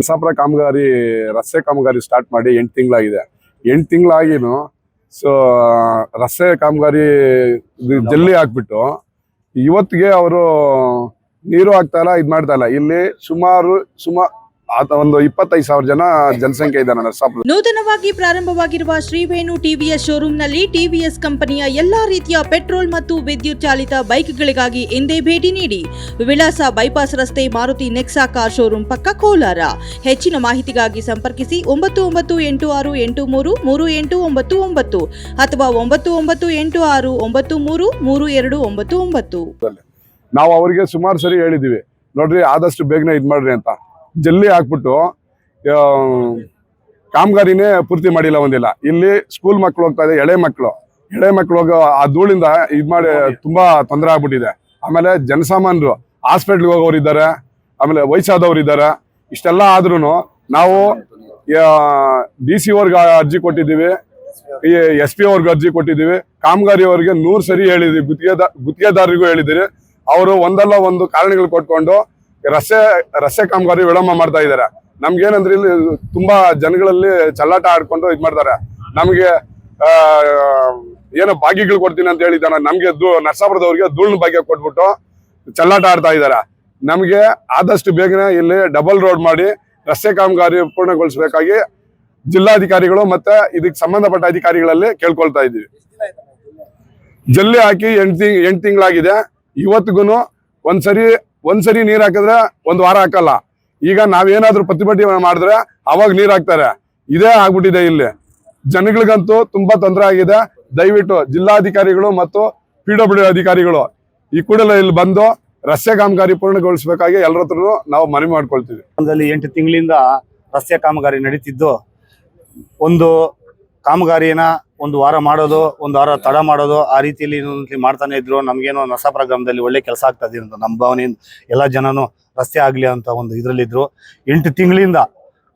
ಕನಸಾಪುರ ಕಾಮಗಾರಿ, ರಸ್ತೆ ಕಾಮಗಾರಿ ಸ್ಟಾರ್ಟ್ ಮಾಡಿ ಎಂಟು ತಿಂಗಳಾಗಿದೆ. ಎಂಟು ತಿಂಗಳಾಗಿನೂ ಸೊ ರಸ್ತೆ ಕಾಮಗಾರಿ ಜಲ್ಲಿ ಹಾಕ್ಬಿಟ್ಟು, ಇವತ್ತಿಗೆ ಅವರು ನೀರು ಹಾಕ್ತಾ ಇಲ್ಲ, ಇದು ಮಾಡ್ತಾ ಇಲ್ಲ. ಇಲ್ಲಿ ಸುಮಾರು ಸುಮಾರು ಒಂದು ಇಪ್ಪತ್ತೈದು ಸಾವಿರ ಜನ ಜನಸಂಖ್ಯೆ ಇದೆ ನರಸಾಪುರ. ನೂತನವಾಗಿ ಪ್ರಾರಂಭವಾಗಿರುವ ಶ್ರೀವೇಣು ಟಿವಿಎಸ್ ಶೋರೂಮ್ನಲ್ಲಿ ಟಿವಿಎಸ್ ಕಂಪನಿಯ ಎಲ್ಲಾ ರೀತಿಯ ಪೆಟ್ರೋಲ್ ಮತ್ತು ವಿದ್ಯುತ್ ಚಾಲಿತ ಬೈಕ್ಗಳಿಗಾಗಿ ಎಂದೇ ಭೇಟಿ ನೀಡಿ. ವಿಳಾಸ ಬೈಪಾಸ್ ರಸ್ತೆ ಮಾರುತಿ ನೆಕ್ಸಾ ಕಾರ್ ಶೋರೂಮ್ ಪಕ್ಕ ಕೋಲಾರ. ಹೆಚ್ಚಿನ ಮಾಹಿತಿಗಾಗಿ ಸಂಪರ್ಕಿಸಿ ಒಂಬತ್ತು ಒಂಬತ್ತು ಎಂಟು ಆರು ಎಂಟು ಮೂರು ಮೂರು ಎಂಟು ಒಂಬತ್ತು ಒಂಬತ್ತು ಅಥವಾ ಒಂಬತ್ತು ಒಂಬತ್ತು ಎಂಟು ಆರು ಒಂಬತ್ತು ಮೂರು ಮೂರು ಎರಡು ಒಂಬತ್ತು ಒಂಬತ್ತು. ನಾವು ಅವರಿಗೆ ಸುಮಾರು ಸರಿ ಹೇಳಿದ್ದೀವಿ. ನೋಡ್ರಿ ಆದಷ್ಟು ಬೇಗನೆ ಇದು ಮಾಡ್ರಿ ಅಂತ. ಜಲ್ಲಿ ಹಾಕ್ಬಿಟ್ಟು ಕಾಮಗಾರಿನೇ ಪೂರ್ತಿ ಮಾಡಿಲ್ಲ ಒಂದಿಲ್ಲ. ಇಲ್ಲಿ ಸ್ಕೂಲ್ ಮಕ್ಕಳು ಹೋಗ್ತಾ ಇದೆ, ಎಳೆ ಮಕ್ಕಳು ಎಳೆ ಮಕ್ಕಳು ಹೋಗೋ ಆ ಧೂಳಿಂದ ಇದು ಮಾಡಿ ತುಂಬಾ ತೊಂದರೆ ಆಗ್ಬಿಟ್ಟಿದೆ. ಆಮೇಲೆ ಜನಸಾಮಾನ್ಯರು ಹಾಸ್ಪಿಟ್ಲ್ಗೆ ಹೋಗೋರು ಇದ್ದಾರೆ, ಆಮೇಲೆ ವಯಸ್ಸಾದವ್ರು ಇದ್ದಾರೆ. ಇಷ್ಟೆಲ್ಲ ಆದ್ರೂ ನಾವು ಡಿ ಸಿ ಅವ್ರಿಗೆ ಅರ್ಜಿ ಕೊಟ್ಟಿದ್ದೀವಿ, ಈ ಎಸ್ ಪಿ ಅವ್ರಿಗೆ ಅರ್ಜಿ ಕೊಟ್ಟಿದ್ದೀವಿ. ಕಾಮಗಾರಿ ಅವರಿಗೆ ನೂರು ಸರಿ ಹೇಳಿದ್ವಿ ಗುತ್ತಿಗೆದ, ಗುತ್ತಿಗೆದಾರರಿಗೂ ಹೇಳಿದಿರಿ ಅವರು ಒಂದಲ್ಲ ಒಂದು ಕಾರಣಗಳು ಕೊಟ್ಕೊಂಡು ರಸ್ತೆ ರಸ್ತೆ ಕಾಮಗಾರಿ ವಿಳಂಬ ಮಾಡ್ತಾ ಇದ್ದಾರೆ ನಮ್ಗೇನಂದ್ರೆ ಇಲ್ಲಿ ತುಂಬಾ ಜನಗಳಲ್ಲಿ ಚಲ್ಲಾಟ ಆಡ್ಕೊಂಡು ಇದ್ ಮಾಡ್ತಾರೆ. ನಮ್ಗೆ ಏನೋ ಭಾಗ್ಯಗಳು ಕೊಡ್ತೀನಿ ಅಂತ ಹೇಳಿದ್ದಾನೆ. ನಮ್ಗೆ ನರಸಾಪುರದವ್ರಿಗೆ ಧೂಳಿನ ಭಾಗ್ಯ ಕೊಟ್ಬಿಟ್ಟು ಚಲ್ಲಾಟ ಆಡ್ತಾ ಇದ್ದಾರೆ ನಮ್ಗೆ ಆದಷ್ಟು ಬೇಗನೆ ಇಲ್ಲಿ ಡಬಲ್ ರೋಡ್ ಮಾಡಿ ರಸ್ತೆ ಕಾಮಗಾರಿ ಪೂರ್ಣಗೊಳಿಸಬೇಕಾಗಿ ಜಿಲ್ಲಾಧಿಕಾರಿಗಳು ಮತ್ತೆ ಇದಕ್ಕೆ ಸಂಬಂಧಪಟ್ಟ ಅಧಿಕಾರಿಗಳಲ್ಲಿ ಕೇಳ್ಕೊಳ್ತಾ ಇದ್ದೀವಿ. ಜಲ್ಲಿ ಹಾಕಿ ಎಂಟು ತಿಂಗ್, ಎಂಟು ತಿಂಗಳಾಗಿದೆ. ಇವತ್ತಿಗೂ ಒಂದ್ಸರಿ ಒಂದ್ಸರಿ ನೀರ್ ಹಾಕಿದ್ರೆ ಒಂದ್ ವಾರ ಹಾಕಲ್ಲ. ಈಗ ನಾವೇನಾದ್ರೂ ಪ್ರತಿಭಟನೆ ಮಾಡಿದ್ರೆ ಅವಾಗ ನೀರ್ ಹಾಕ್ತಾರೆ. ಇದೇ ಆಗ್ಬಿಟ್ಟಿದೆ ಇಲ್ಲಿ. ಜನಗಳಿಗಂತೂ ತುಂಬಾ ತೊಂದರೆ ಆಗಿದೆ. ದಯವಿಟ್ಟು ಜಿಲ್ಲಾಧಿಕಾರಿಗಳು ಮತ್ತು ಪಿ ಡಬ್ಲ್ಯೂ ಅಧಿಕಾರಿಗಳು ಈ ಕೂಡಲೇ ಇಲ್ಲಿ ಬಂದು ರಸ್ತೆ ಕಾಮಗಾರಿ ಪೂರ್ಣಗೊಳಿಸಬೇಕಾಗಿ ಎಲ್ಲರ ಹತ್ರನೂ ನಾವು ಮನವಿ ಮಾಡ್ಕೊಳ್ತೀವಿ. ಎಂಟು ತಿಂಗಳಿಂದ ರಸ್ತೆ ಕಾಮಗಾರಿ ನಡೀತಿದ್ದು. ಒಂದು ಕಾಮಗಾರಿನ ಒಂದು ವಾರ ಮಾಡೋದು, ಒಂದು ವಾರ ತಡ ಮಾಡೋದು, ಆ ರೀತಿಯಲ್ಲಿ ಮಾಡ್ತಾನೆ ಇದ್ರು, ನಮ್ಗೇನೋ ನಸಾಪುರ ಗ್ರಾಮದಲ್ಲಿ ಒಳ್ಳೆ ಕೆಲಸ ಆಗ್ತಾ ಇದೆ ಅಂತ ನಮ್ಮ ಭಾವನೆಯಿಂದ ಎಲ್ಲ ಜನನು ರಸ್ತೆ ಆಗಲಿ ಅಂತ ಒಂದು ಇದ್ರಲ್ಲಿದ್ರು. ಎಂಟು ತಿಂಗಳಿಂದ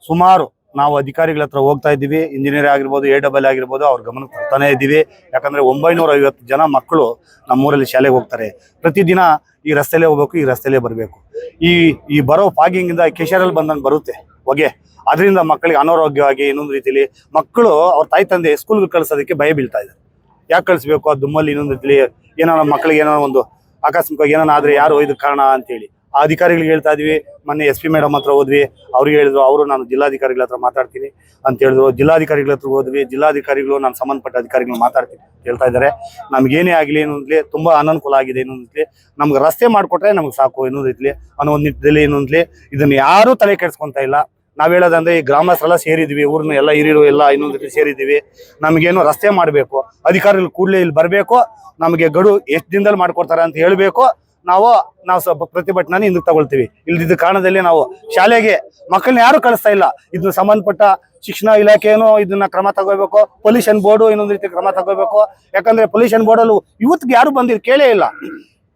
ಸುಮಾರು ನಾವು ಅಧಿಕಾರಿಗಳ ಹತ್ರ ಹೋಗ್ತಾ ಇದ್ದೀವಿ. ಇಂಜಿನಿಯರ್ ಆಗಿರ್ಬೋದು ಎ ಡಬಲ್ ಆಗಿರ್ಬೋದು, ಅವ್ರ ಗಮನಕ್ಕೆ ತರ್ತಾನೆ ಇದ್ದೀವಿ. ಯಾಕಂದ್ರೆ ಒಂಬೈನೂರ ಐವತ್ತು ಜನ ಮಕ್ಕಳು ನಮ್ಮೂರಲ್ಲಿ ಶಾಲೆಗೆ ಹೋಗ್ತಾರೆ. ಪ್ರತಿದಿನ ಈ ರಸ್ತೆಲೇ ಹೋಗ್ಬೇಕು, ಈ ರಸ್ತೆಲೇ ಬರಬೇಕು. ಈ ಈ ಬರೋ ಫಾಗಿಂಗಿಂದ ಕೆಶರಲ್ಲಿ ಬಂದಂಗೆ ಬರುತ್ತೆ. ಹೊಗೆ. ಅದರಿಂದ ಮಕ್ಕಳಿಗೆ ಅನಾರೋಗ್ಯವಾಗಿ ಇನ್ನೊಂದು ರೀತಿಲಿ ಮಕ್ಕಳು ಅವ್ರ ತಾಯಿ ತಂದೆ ಸ್ಕೂಲ್ಗೆ ಕಳಿಸೋದಕ್ಕೆ ಭಯ ಬೀಳ್ತಾ ಇದ್ದಾರೆ. ಯಾಕೆ ಕಳಿಸ್ಬೇಕು? ಆ ದುಮ್ಮಲ್ಲಿ ಇನ್ನೊಂದು ರೀತಿಲಿ ಏನೋ ಮಕ್ಕಳಿಗೆ ಏನೋ ಒಂದು ಆಕಸ್ಮಿಕವಾಗಿ ಏನಾರ ಆದ್ರೆ ಯಾರು ಇದಕ್ಕೆ ಕಾರಣ ಅಂತೇಳಿ ಅಧಿಕಾರಿಗಳಿಗೆ ಹೇಳ್ತಾ ಇದ್ವಿ, ಮೊನ್ನೆ ಎಸ್ ಪಿ ಮೇಡಮ್ ಹತ್ರ ಹೋದ್ವಿ, ಅವ್ರಿಗೆ ಹೇಳಿದ್ರು, ಅವರು ನಾನು ಜಿಲ್ಲಾಧಿಕಾರಿಗಳ ಹತ್ರ ಮಾತಾಡ್ತೀನಿ ಅಂತ ಹೇಳಿದ್ರು. ಜಿಲ್ಲಾಧಿಕಾರಿಗಳ ಹತ್ರ ಹೋದ್ವಿ, ಜಿಲ್ಲಾಧಿಕಾರಿಗಳು ನಾನು ಸಂಬಂಧಪಟ್ಟ ಅಧಿಕಾರಿಗಳು ಮಾತಾಡ್ತೀನಿ ಹೇಳ್ತಾ ಇದ್ದಾರೆ. ನಮ್ಗೇನೇ ಆಗಲಿ ಇನ್ನೊಂದ್ಲಿ ತುಂಬ ಅನನುಕೂಲ ಆಗಿದೆ ಇನ್ನೊಂದ್ಲಿ ನಮ್ಗೆ ರಸ್ತೆ ಮಾಡಿಕೊಟ್ರೆ ನಮ್ಗೆ ಸಾಕು ಇನ್ನೊಂದು ರೀತಿಲಿ ಅನ್ನೋ ಒಂದು ನಿಟ್ಟಿನಲ್ಲಿ ಇನ್ನೊಂದ್ಲಿ ಇದನ್ನು ಯಾರೂ ತಲೆ ಕೆಡಿಸ್ಕೊತಾ ಇಲ್ಲ. ನಾವು ಹೇಳೋದಂದ್ರೆ, ಈ ಗ್ರಾಮಸ್ಥರೆಲ್ಲ ಸೇರಿದ್ವಿ ಊರನ್ನ ಎಲ್ಲ ಹಿರಿಯರು ಎಲ್ಲ ಇನ್ನೊಂದು ಸೇರಿದ್ದೀವಿ. ನಮಗೇನು ರಸ್ತೆ ಮಾಡಬೇಕು. ಅಧಿಕಾರಿಗಳು ಕೂಡಲೇ ಇಲ್ಲಿ ಬರಬೇಕು. ನಮಗೆ ಗಡು ಎಷ್ಟು ದಿನದಲ್ಲಿ ಮಾಡ್ಕೊಡ್ತಾರೆ ಅಂತ ಹೇಳಬೇಕು. ನಾವು ನಾವು ಸ್ವಲ್ಪ ಪ್ರತಿಭಟನೆ ಹಿಂದಕ್ಕೆ ತಗೊಳ್ತೀವಿ. ಇಲ್ದಿದ್ದ ಕಾರಣದಲ್ಲಿ ನಾವು ಶಾಲೆಗೆ ಮಕ್ಕಳನ್ನ ಯಾರು ಕಳಿಸ್ತಾ ಇಲ್ಲ. ಇದನ್ನ ಸಂಬಂಧಪಟ್ಟ ಶಿಕ್ಷಣ ಇಲಾಖೆಯೂ ಇದನ್ನ ಕ್ರಮ ತಗೋಬೇಕು, ಪೊಲ್ಯೂಷನ್ ಬೋರ್ಡು ಇನ್ನೊಂದು ರೀತಿ ಕ್ರಮ ತಗೋಬೇಕು. ಯಾಕಂದ್ರೆ ಪೊಲ್ಯೂಷನ್ ಬೋರ್ಡಲ್ಲೂ ಇವತ್ತಿಗೆ ಯಾರು ಬಂದಿರ್ ಕೇಳೇ ಇಲ್ಲ.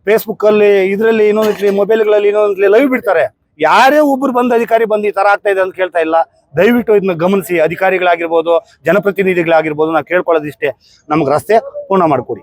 ಫೇಸ್ಬುಕ್ ಅಲ್ಲಿ ಇದರಲ್ಲಿ ಇನ್ನೊಂದು ರೀತಿ ಮೊಬೈಲ್ಗಳಲ್ಲಿ ಇನ್ನೊಂದು ಲೈವ್ ಬಿಡ್ತಾರೆ. ಯಾರೇ ಒಬ್ರು ಬಂದ ಅಧಿಕಾರಿ ಬಂದು ಈ ತರ ಆಗ್ತಾ ಇದೆ ಅಂತ ಕೇಳ್ತಾ ಇಲ್ಲ. ದಯವಿಟ್ಟು ಇದನ್ನ ಗಮನಿಸಿ. ಅಧಿಕಾರಿಗಳಾಗಿರ್ಬೋದು, ಜನಪ್ರತಿನಿಧಿಗಳಾಗಿರ್ಬೋದು, ನಾವು ಕೇಳ್ಕೊಳ್ಳೋದಿಷ್ಟೇ. ನಮ್ಗೆ ರಸ್ತೆ ಪೂರ್ಣ ಮಾಡಿಕೊಡಿ.